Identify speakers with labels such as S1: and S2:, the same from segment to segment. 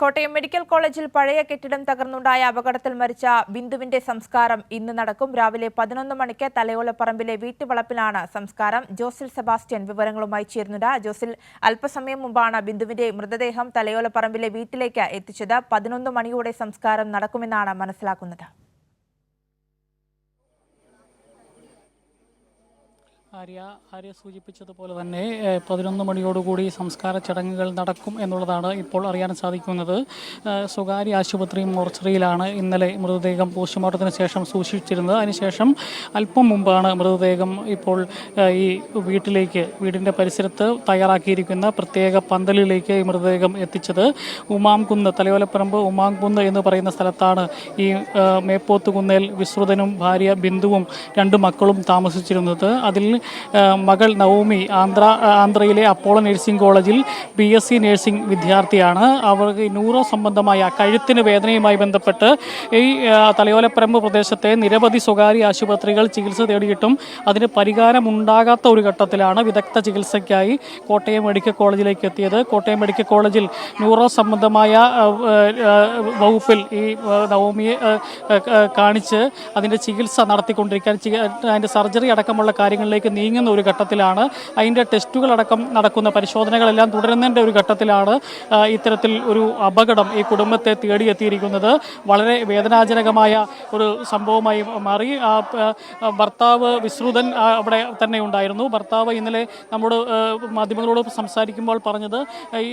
S1: Kottayam medical കോളേജിൽ പഴയ കെട്ടിടം തകർന്നുണ്ടായ അപകടത്തിൽ മരിച്ച ബിന്ദുവിന്റെ സംസ്കാരം ഇന്ന് നടക്കും. രാവിലെ പതിനൊന്ന് മണിക്ക് തലയോലപ്പറമ്പിലെ വീട്ടുവളപ്പിലാണ് സംസ്കാരം. ജോസിൽ സെബാസ്റ്റ്യൻ വിവരങ്ങളുമായി ചേരുന്നുണ്ട്. ജോസിൽ അല്പസമയം മുമ്പാണ് ബിന്ദുവിന്റെ മൃതദേഹം തലയോലപ്പറമ്പിലെ വീട്ടിലേക്ക് എത്തിച്ചത്. പതിനൊന്ന് മണിയോടെ സംസ്കാരം നടക്കുമെന്നാണ് മനസ്സിലാക്കുന്നത്.
S2: ആര്യ ആര്യ സൂചിപ്പിച്ചതുപോലെ തന്നെ പതിനൊന്ന് മണിയോടുകൂടി സംസ്കാര ചടങ്ങുകൾ നടക്കും എന്നുള്ളതാണ് ഇപ്പോൾ അറിയാൻ സാധിക്കുന്നത്. സ്വകാര്യ ആശുപത്രി മോർച്ചറിയിലാണ് ഇന്നലെ മൃതദേഹം പോസ്റ്റ്മോർട്ടത്തിന് ശേഷം സൂക്ഷിച്ചിരുന്നത്. അതിനുശേഷം അല്പം മുമ്പാണ് മൃതദേഹം ഇപ്പോൾ ഈ വീട്ടിലേക്ക് വീടിന്റെ പരിസരത്ത് തയ്യാറാക്കിയിരിക്കുന്ന പ്രത്യേക പന്തലിലേക്ക് ഈ മൃതദേഹം എത്തിച്ചത്. ഉമാംകുന്ന് തലയോലപ്പറമ്പ് ഉമാംകുന്ന് എന്ന് പറയുന്ന സ്ഥലത്താണ് ഈ മേപ്പോത്തുകുന്നേൽ വിശ്രുതനും ഭാര്യ ബിന്ദുവും രണ്ട് മക്കളും താമസിച്ചിരുന്നത്. അതിൽ മകൾ നവോമി ആന്ധ്ര ആന്ധ്രയിലെ അപ്പോളോ നഴ്സിംഗ് കോളേജിൽ ബി എസ് സി നഴ്സിംഗ് വിദ്യാർത്ഥിയാണ്. അവർക്ക് ന്യൂറോ സംബന്ധമായ കഴുത്തിന് വേദനയുമായി ബന്ധപ്പെട്ട് ഈ തലയോലപ്പറമ്പ് പ്രദേശത്തെ നിരവധി സ്വകാര്യ ആശുപത്രികൾ ചികിത്സ തേടിയിട്ടും അതിന് പരിഹാരമുണ്ടാകാത്ത ഒരു ഘട്ടത്തിലാണ് വിദഗ്ധ ചികിത്സയ്ക്കായി കോട്ടയം മെഡിക്കൽ കോളേജിലേക്ക് എത്തിയത്. കോട്ടയം മെഡിക്കൽ കോളേജിൽ ന്യൂറോ സംബന്ധമായ വകുപ്പിൽ ഈ നവോമിയെ കാണിച്ച് അതിന്റെ ചികിത്സ നടത്തിക്കൊണ്ടിരിക്കാൻ അതിന്റെ സർജറി അടക്കമുള്ള കാര്യങ്ങളിലേക്ക് നീങ്ങുന്ന ഒരു ഘട്ടത്തിലാണ്. അതിന്റെ ടെസ്റ്റുകളടക്കം നടക്കുന്ന പരിശോധനകളെല്ലാം തുടരുന്നതിന്റെ ഒരു ഘട്ടത്തിലാണ് ഇത്തരത്തിൽ ഒരു അപകടം ഈ കുടുംബത്തെ തേടിയെത്തിയിരിക്കുന്നത്. വളരെ വേദനാജനകമായ ഒരു സംഭവമായി മാറി. ഭർത്താവ് വിശ്രുതൻ അവിടെ തന്നെ ഉണ്ടായിരുന്നു. ഭർത്താവ് ഇന്നലെ നമ്മുടെ മാധ്യമങ്ങളോട് സംസാരിക്കുമ്പോൾ പറഞ്ഞത്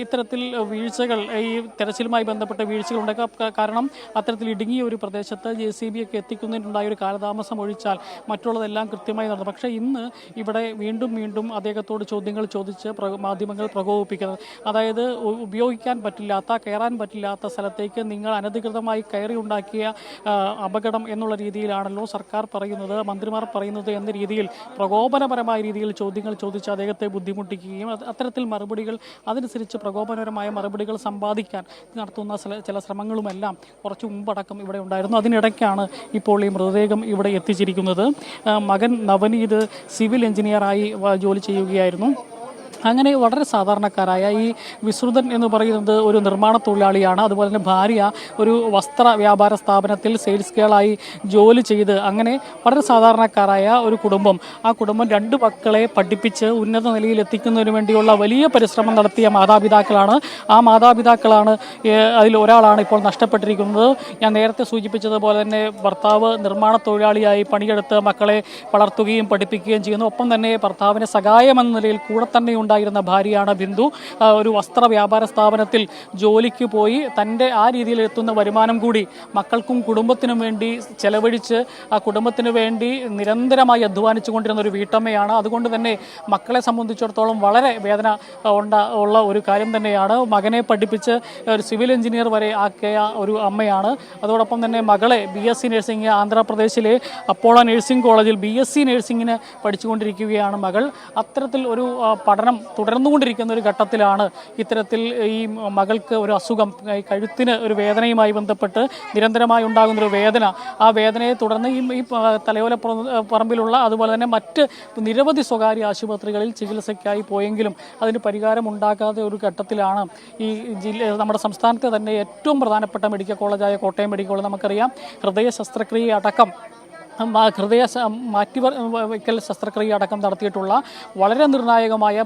S2: ഇത്തരത്തിൽ വീഴ്ചകൾ ഈ തെരച്ചിലുമായി ബന്ധപ്പെട്ട വീഴ്ചകൾ ഉണ്ടാക്കാം കാരണം അത്തരത്തിൽ ഇടുങ്ങിയ ഒരു പ്രദേശത്ത് ജെ സി ബി ഒക്കെ എത്തിക്കുന്നതിനുണ്ടായ ഒരു കാലതാമസം ഒഴിച്ചാൽ മറ്റുള്ളതെല്ലാം കൃത്യമായി നടന്നു. പക്ഷേ ഇന്ന് ഇവിടെ വീണ്ടും വീണ്ടും അദ്ദേഹത്തോട് ചോദ്യങ്ങൾ ചോദിച്ച് മാധ്യമങ്ങൾ പ്രകോപിപ്പിക്കുന്നത്. അതായത് ഉപയോഗിക്കാൻ പറ്റില്ലാത്ത കയറാൻ പറ്റില്ലാത്ത സ്ഥലത്തേക്ക് നിങ്ങൾ അനധികൃതമായി കയറി ഉണ്ടാക്കിയ അപകടം എന്നുള്ള രീതിയിലാണല്ലോ സർക്കാർ പറയുന്നത് മന്ത്രിമാർ പറയുന്നത് എന്ന രീതിയിൽ പ്രകോപനപരമായ രീതിയിൽ ചോദ്യങ്ങൾ ചോദിച്ച് അദ്ദേഹത്തെ ബുദ്ധിമുട്ടിക്കുകയും അത്തരത്തിൽ മറുപടികൾ അതനുസരിച്ച് പ്രകോപനപരമായ മറുപടികൾ സമ്പാദിക്കാൻ നടത്തുന്ന ചില ശ്രമങ്ങളുമെല്ലാം കുറച്ച് മുമ്പടക്കം ഇവിടെ ഉണ്ടായിരുന്നു. അതിനിടയ്ക്കാണ് ഇപ്പോൾ ഈ മൃതദേഹം ഇവിടെ എത്തിച്ചിരിക്കുന്നത്. മകൻ നവനീത് സിവിൽ എഞ്ചിനീയറായി ജോലി ചെയ്യുകയായിരുന്നു. അങ്ങനെ വളരെ സാധാരണക്കാരായ ഈ വിശ്രുതൻ എന്ന് പറയുന്നത് ഒരു നിർമ്മാണ തൊഴിലാളിയാണ്. അതുപോലെ തന്നെ ഭാര്യ ഒരു വസ്ത്ര വ്യാപാര സ്ഥാപനത്തിൽ സെയിൽസ് ഗേളായി ജോലി ചെയ്ത് അങ്ങനെ വളരെ സാധാരണക്കാരായ ഒരു കുടുംബം. ആ കുടുംബം രണ്ട് മക്കളെ പഠിപ്പിച്ച് ഉന്നത നിലയിൽ എത്തിക്കുന്നതിന് വേണ്ടിയുള്ള വലിയ പരിശ്രമം നടത്തിയ മാതാപിതാക്കളാണ്. ആ മാതാപിതാക്കളാണ് അതിൽ ഒരാളാണ് ഇപ്പോൾ നഷ്ടപ്പെട്ടിരിക്കുന്നത്. ഞാൻ നേരത്തെ സൂചിപ്പിച്ചതുപോലെ തന്നെ ഭർത്താവ് നിർമ്മാണ തൊഴിലാളിയായി പണിയെടുത്ത് മക്കളെ വളർത്തുകയും പഠിപ്പിക്കുകയും ചെയ്യുന്നു. ഒപ്പം തന്നെ ഭർത്താവിന് സഹായമെന്ന നിലയിൽ കൂടെ തന്നെ ഉണ്ടായിരുന്ന ഭാര്യയാണ് ബിന്ദു. ഒരു വസ്ത്ര വ്യാപാര സ്ഥാപനത്തിൽ ജോലിക്ക് പോയി തന്റെ ആ രീതിയിൽ എത്തുന്ന വരുമാനം കൂടി മക്കൾക്കും കുടുംബത്തിനും വേണ്ടി ചെലവഴിച്ച് ആ കുടുംബത്തിന് വേണ്ടി നിരന്തരമായി അധ്വാനിച്ചു കൊണ്ടിരുന്ന ഒരു വീട്ടമ്മയാണ്. അതുകൊണ്ട് തന്നെ മക്കളെ സംബന്ധിച്ചിടത്തോളം വളരെ വേദന ഉണ്ട ഉള്ള ഒരു കാര്യം തന്നെയാണ്. മകനെ പഠിപ്പിച്ച് ഒരു സിവിൽ എഞ്ചിനീയർ വരെ ആക്കിയ ഒരു അമ്മയാണ്. അതോടൊപ്പം തന്നെ മകളെ ബി എസ് സി നഴ്സിംഗ് ആന്ധ്രാപ്രദേശിലെ അപ്പോളോ നഴ്സിംഗ് കോളേജിൽ ബി എസ് സി നഴ്സിംഗിന് പഠിച്ചുകൊണ്ടിരിക്കുകയാണ് മകൾ. അത്തരത്തിൽ ഒരു പഠനം തുടർന്നുകൊണ്ടിരിക്കുന്ന ഒരു ഘട്ടത്തിലാണ് ഇത്തരത്തിൽ ഈ മകൾക്ക് ഒരു അസുഖം കഴുത്തിന് ഒരു വേദനയുമായി ബന്ധപ്പെട്ട് നിരന്തരമായി ഉണ്ടാകുന്ന ഒരു വേദന. ആ വേദനയെ തുടർന്ന് ഈ ഈ തലയോല പറമ്പിലുള്ള അതുപോലെ തന്നെ മറ്റ് നിരവധി സ്വകാര്യ ആശുപത്രികളിൽ ചികിത്സയ്ക്കായി പോയെങ്കിലും അതിന് പരിഹാരം ഉണ്ടാക്കാതെ ഒരു ഘട്ടത്തിലാണ് ഈ ജില്ല നമ്മുടെ സംസ്ഥാനത്തെ തന്നെ ഏറ്റവും പ്രധാനപ്പെട്ട മെഡിക്കൽ കോളേജായ കോട്ടയം മെഡിക്കൽ കോളേജ് നമുക്കറിയാം. ഹൃദയ ശസ്ത്രക്രിയ അടക്കം ഹൃദയ മാറ്റി വയ്ക്കൽ ശസ്ത്രക്രിയ അടക്കം നടത്തിയിട്ടുള്ള വളരെ നിർണായകമായ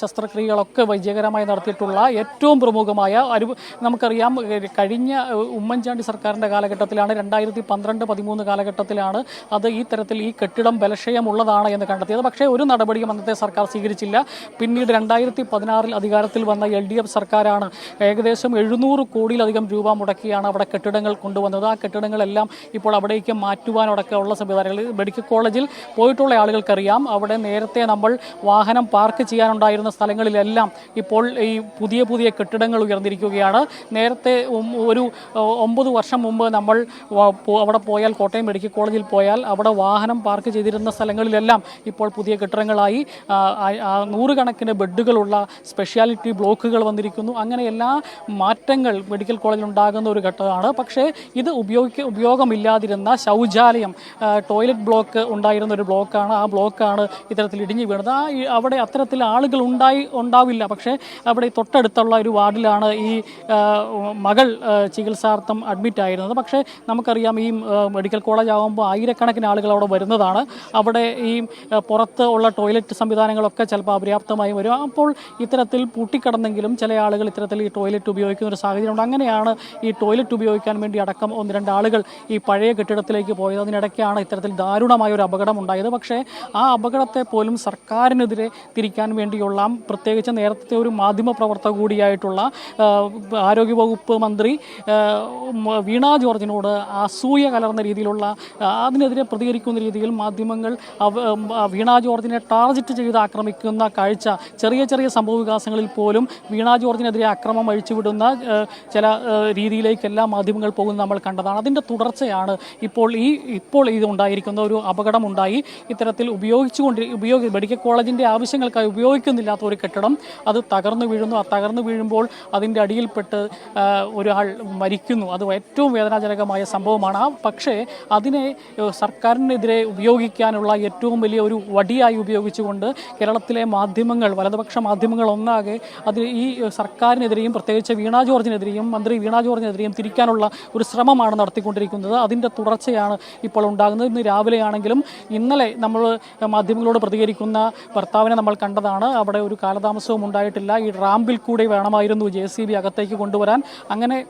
S2: ശസ്ത്രക്രിയകളൊക്കെ വിജയകരമായി നടത്തിയിട്ടുള്ള ഏറ്റവും പ്രമുഖമായ ഒരു നമുക്കറിയാം കഴിഞ്ഞ ഉമ്മൻചാണ്ടി സർക്കാരിന്റെ കാലഘട്ടത്തിലാണ് രണ്ടായിരത്തി പന്ത്രണ്ട് പതിമൂന്ന് കാലഘട്ടത്തിലാണ് അത് ഈ തരത്തിൽ ഈ കെട്ടിടം ബലക്ഷയമുള്ളതാണ് എന്ന് കണ്ടെത്തിയത്. പക്ഷേ ഒരു നടപടിയും അന്നത്തെ സർക്കാർ സ്വീകരിച്ചില്ല. പിന്നീട് രണ്ടായിരത്തി പതിനാറിൽ അധികാരത്തിൽ വന്ന എൽ ഡി എഫ് സർക്കാരാണ് ഏകദേശം എഴുന്നൂറ് കോടിയിലധികം രൂപ മുടക്കിയാണ് അവിടെ കെട്ടിടങ്ങൾ കൊണ്ടുവന്നത്. ആ കെട്ടിടങ്ങളെല്ലാം ഇപ്പോൾ അവിടേക്ക് മാറ്റുവാനോടൊക്കെ ഉള്ള സംവിധാനങ്ങൾ. മെഡിക്കൽ കോളേജിൽ പോയിട്ടുള്ള ആളുകൾക്കറിയാം. അവിടെ നേരത്തെ നമ്മൾ വാഹനം പാർക്ക് ചെയ്യാനുണ്ടായിരുന്ന സ്ഥലങ്ങളിലെല്ലാം ഇപ്പോൾ ഈ പുതിയ പുതിയ കെട്ടിടങ്ങൾ ഉയർന്നിരിക്കുകയാണ്. നേരത്തെ ഒരു ഒമ്പത് വർഷം മുമ്പ് നമ്മൾ അവിടെ പോയാൽ കോട്ടയം മെഡിക്കൽ കോളേജിൽ പോയാൽ അവിടെ വാഹനം പാർക്ക് ചെയ്തിരുന്ന സ്ഥലങ്ങളിലെല്ലാം ഇപ്പോൾ പുതിയ കെട്ടിടങ്ങളായി നൂറുകണക്കിന് ബെഡുകളുള്ള സ്പെഷ്യാലിറ്റി ബ്ലോക്കുകൾ വന്നിരിക്കുന്നു. അങ്ങനെ എല്ലാ മാറ്റങ്ങൾ മെഡിക്കൽ കോളേജിൽ ഉണ്ടാകുന്ന ഒരു ഘട്ടമാണ്. പക്ഷേ ഇത് ഉപയോഗിക്ക ഉപയോഗമില്ലാതിരുന്ന ശൗച ശൗചാലയം ടോയ്ലറ്റ് ബ്ലോക്ക് ഉണ്ടായിരുന്ന ഒരു ബ്ലോക്കാണ് ആ ബ്ലോക്കാണ് ഇത്തരത്തിൽ ഇടിഞ്ഞു വീണത്. ആ അവിടെ അത്തരത്തിൽ ആളുകൾ ഉണ്ടായി ഉണ്ടാവില്ല. പക്ഷേ അവിടെ തൊട്ടടുത്തുള്ള ഒരു വാർഡിലാണ് ഈ മകൾ ചികിത്സാർത്ഥം അഡ്മിറ്റ് ആയിരുന്നത്. പക്ഷേ നമുക്കറിയാം ഈ മെഡിക്കൽ കോളേജ് ആകുമ്പോൾ ആയിരക്കണക്കിന് ആളുകൾ അവിടെ വരുന്നതാണ്. അവിടെ ഈ പുറത്ത് ഉള്ള ടോയ്ലറ്റ് സംവിധാനങ്ങളൊക്കെ ചിലപ്പോൾ അപര്യാപ്തമായി വരും. അപ്പോൾ ഇത്തരത്തിൽ പൂട്ടിക്കിടന്നെങ്കിലും ചില ആളുകൾ ഇത്തരത്തിൽ ഈ ടോയ്ലറ്റ് ഉപയോഗിക്കുന്ന ഒരു സാഹചര്യമുണ്ട്. അങ്ങനെയാണ് ഈ ടോയ്ലറ്റ് ഉപയോഗിക്കാൻ വേണ്ടി അടക്കം ഒന്ന് രണ്ട് ആളുകൾ ഈ പഴയ കെട്ടിടത്തിലേക്ക് പോയത് അതിനിടയ്ക്കാണ് ഇത്തരത്തിൽ ദാരുണമായ ഒരു അപകടം ഉണ്ടായത്. പക്ഷേ ആ അപകടത്തെ പോലും സർക്കാരിനെതിരെ തിരിക്കാൻ വേണ്ടിയുള്ള പ്രത്യേകിച്ച് നേരത്തെ ഒരു മാധ്യമ പ്രവർത്തക കൂടിയായിട്ടുള്ള ആരോഗ്യവകുപ്പ് മന്ത്രി വീണ ജോർജിനോട് അസൂയ കലർന്ന രീതിയിലുള്ള അതിനെതിരെ പ്രതികരിക്കുന്ന രീതിയിൽ മാധ്യമങ്ങൾ വീണ ജോർജിനെ ടാർഗറ്റ് ചെയ്ത് ആക്രമിക്കുന്ന കാഴ്ച ചെറിയ ചെറിയ സംഭവ വികാസങ്ങളിൽ പോലും വീണ ജോർജിനെതിരെ അക്രമം അഴിച്ചുവിടുന്ന ചില രീതിയിലേക്കെല്ലാം മാധ്യമങ്ങൾ പോകുന്നത് നമ്മൾ കണ്ടതാണ്. അതിന്റെ തുടർച്ചയാണ് ഇപ്പോൾ ഈ ഇപ്പോൾ ഇത് ഉണ്ടായിരിക്കുന്ന ഒരു അപകടമുണ്ടായി. ഇത്തരത്തിൽ ഉപയോഗിച്ചുകൊണ്ട് ഉപയോഗി മെഡിക്കൽ കോളേജിന്റെ ആവശ്യങ്ങൾക്കായി ഉപയോഗിക്കുന്നില്ലാത്ത ഒരു കെട്ടിടം അത് തകർന്നു വീഴുന്നു. ആ തകർന്നു വീഴുമ്പോൾ അതിന്റെ അടിയിൽപ്പെട്ട് ഒരാൾ മരിക്കുന്നു. അത് ഏറ്റവും വേദനാജനകമായ സംഭവമാണ്. പക്ഷേ അതിനെ സർക്കാരിനെതിരെ ഉപയോഗിക്കാനുള്ള ഏറ്റവും വലിയ ഒരു വടിയായി ഉപയോഗിച്ചുകൊണ്ട് കേരളത്തിലെ മാധ്യമങ്ങൾ വലതുപക്ഷ മാധ്യമങ്ങൾ ഒന്നാകെ അത് ഈ സർക്കാരിനെതിരെയും പ്രത്യേകിച്ച് വീണ ജോർജിനെതിരെയും മന്ത്രി വീണ ജോർജിനെതിരെയും തിരിക്കാനുള്ള ഒരു ശ്രമമാണ് നടത്തിക്കൊണ്ടിരിക്കുന്നത്. അതിന്റെ തുടർച്ചയാണ് ഇപ്പോൾ ഉണ്ടാകുന്നത്. ഇന്ന് രാവിലെയാണെങ്കിലും ഇന്നലെ നമ്മൾ മാധ്യമങ്ങളോട് പ്രതികരിക്കുന്ന ഭർത്താവിനെ നമ്മൾ കണ്ടതാണ്. അവിടെ ഒരു കാലതാമസവും ഉണ്ടായിട്ടില്ല. ഈ റാമ്പിൽ കൂടി വേണമായിരുന്നു ജെ സി ബി അകത്തേക്ക് കൊണ്ടുവരാൻ. അങ്ങനെ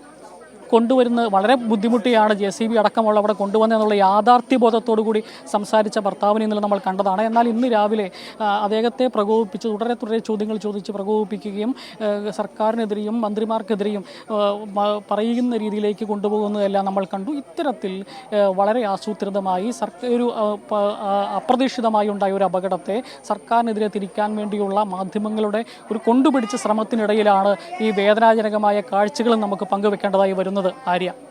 S2: കൊണ്ടുവരുന്നത് വളരെ ബുദ്ധിമുട്ടിയാണ്. ജെ സി ബി അടക്കമുള്ള അവിടെ കൊണ്ടുവന്നതെന്നുള്ള യാഥാർത്ഥ്യബോധത്തോടു കൂടി സംസാരിച്ച ഭർത്താവിനെ ഇന്നലെ നമ്മൾ കണ്ടതാണ്. എന്നാൽ ഇന്ന് രാവിലെ അദ്ദേഹത്തെ പ്രകോപിപ്പിച്ച് തുടരെ തുടരെ ചോദ്യങ്ങൾ ചോദിച്ച് പ്രകോപിപ്പിക്കുകയും സർക്കാരിനെതിരെയും മന്ത്രിമാർക്കെതിരെയും പറയുന്ന രീതിയിലേക്ക് കൊണ്ടുപോകുന്നതെല്ലാം നമ്മൾ കണ്ടു. ഇത്തരത്തിൽ വളരെ ആസൂത്രിതമായി സർക്കാർ ഒരു അപ്രതീക്ഷിതമായി ഉണ്ടായ ഒരു അപകടത്തെ സർക്കാരിനെതിരെ തിരിക്കാൻ വേണ്ടിയുള്ള മാധ്യമങ്ങളുടെ ഒരു കൊണ്ടുപിടിച്ച ശ്രമത്തിനിടയിലാണ് ഈ വേദനാജനകമായ കാഴ്ചകളും നമുക്ക് പങ്കുവെക്കേണ്ടതായി വരുന്നത്. ആര്യ.